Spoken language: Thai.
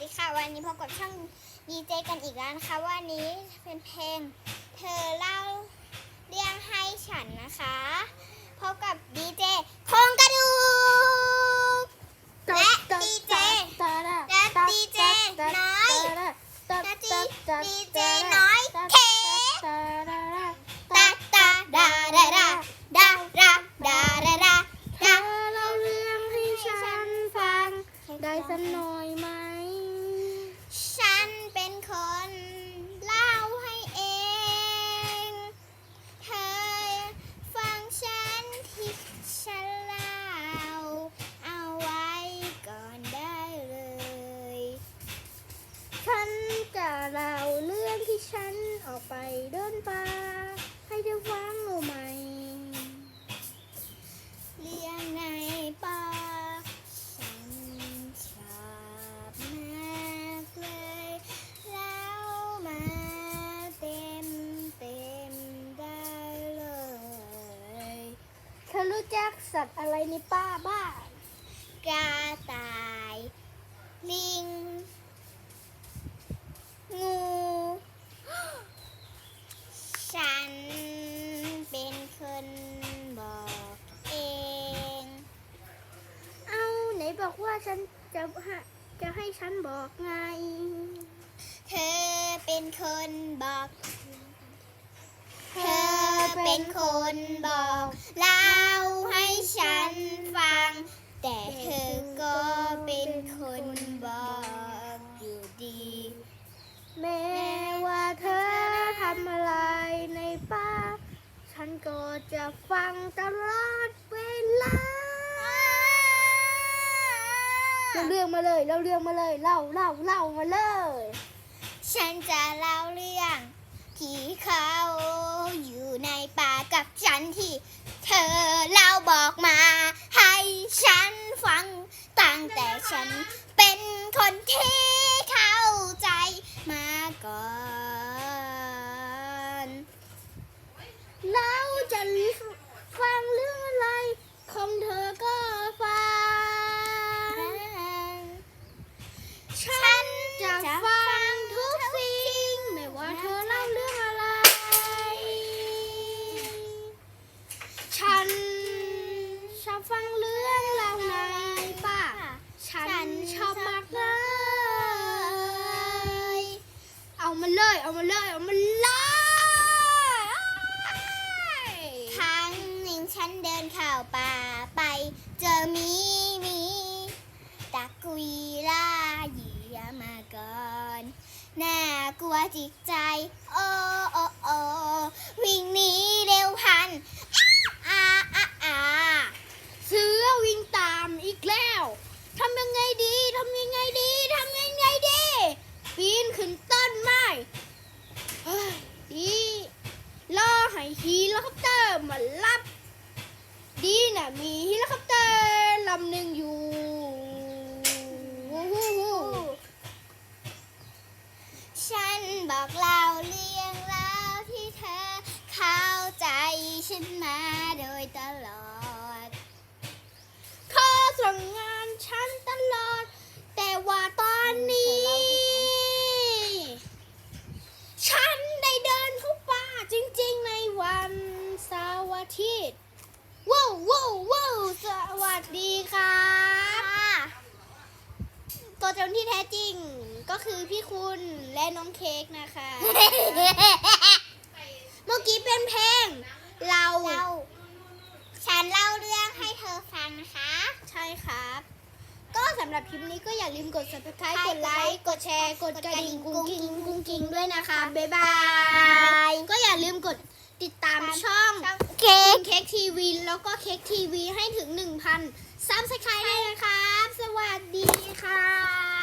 ดีค่ะ วันนี้พบกับช่องดีเจกันอีกแล้วนะคะ วันนี้เป็นเพลง เธอเล่าเรื่องให้ รู้จักสัตว์อะไรในป่าบ้างกระต่าย ลิง งู ฉันเป็นคนบอกเอง เอาไหนบอกว่าฉันจะห้จะให้ฉันบอกไง เธอเป็นคนบอก เป็นคนบอกเล่าให้ฉันฟัง แต่เธอก็เป็นคนบอกอยู่ดี แม้ว่าเธอทำอะไรในป่าฉันก็จะฟังตลอดเวลาเล่าเรื่องมาเลยเล่าเรื่องมาเลยเล่าเล่าเล่ามาเลย ฉันจะเล่าเรื่องที่เขาอยู่ในป่ากับฉันที่ เธอเล่าบอกมา ให้ฉันฟังตั้งแต่ฉันเป็นคนที่เข้าใจมาก่อน เราจะฟังเรื่องอะไร ของเธอก็ฟัง ฉันจะฟังทุกสิ่งไม่ว่าเธอเล่าเรื่องอะไร ฉันชอบฟังเรื่องเล่าในป่า ฉันชอบมากเลย เอามาเลย เอามาเลย เอามาเลยครั้งหนึ่งฉันเดินเข้าป่าไป เจอหมีหมีตะกุยล่าเหยื่อมาก่อน น่ากลัวจิตใจ โอ้โอ้โอ้วิ่งหนีเร็วพันอ้าอ้าอ้า เสือวิ่งตามอีกแล้ว ทำยังไงดี ทำยังไงดี ทำยังไงดี ปีนขึ้นต้นไม้เฮ้ยดีรอให้ฮีเลิคอปเตอร์มารับ ดีนะ มีเฮลิคอปเตอร์ลำหนึ่งอยู่วู้วู้วู้ฉันบอกเล่าเรื่องราที่เธอเข้าใจฉันมาโดยตลอดเธอส่งงานฉันตลอด แต่ว่าตอนนี้ ฉันได้เดินเข้าป่าจริงๆในวันเสาร์อาทิตย์ ว้าวว้าวว้าวสวัสดีครับตัวตนที่แท้จริงก็คือพี่คุณและน้องเค้กนะคะ เมื่อกี้เป็นเพลงเราเราฉันเล่าเรื่องให้เธอฟังนะคะ ใช่ครับ ก็สำหรับคลิปนี้ก็อย่าลืมกด subscribe ใช่กดไลค์ กดแชร์ กดกระดิ่งกุ้งกิ้งกุ้งกิ้งด้วยนะคะ บ๊ายบาย ก็อย่าลืมกดติดตามช่องเค้กเค้ กทีวีแล้วก็เค้กทีวีให้ถึง 1,000ซับสไครต์ด้วยนะครับ สวัสดีค่ะ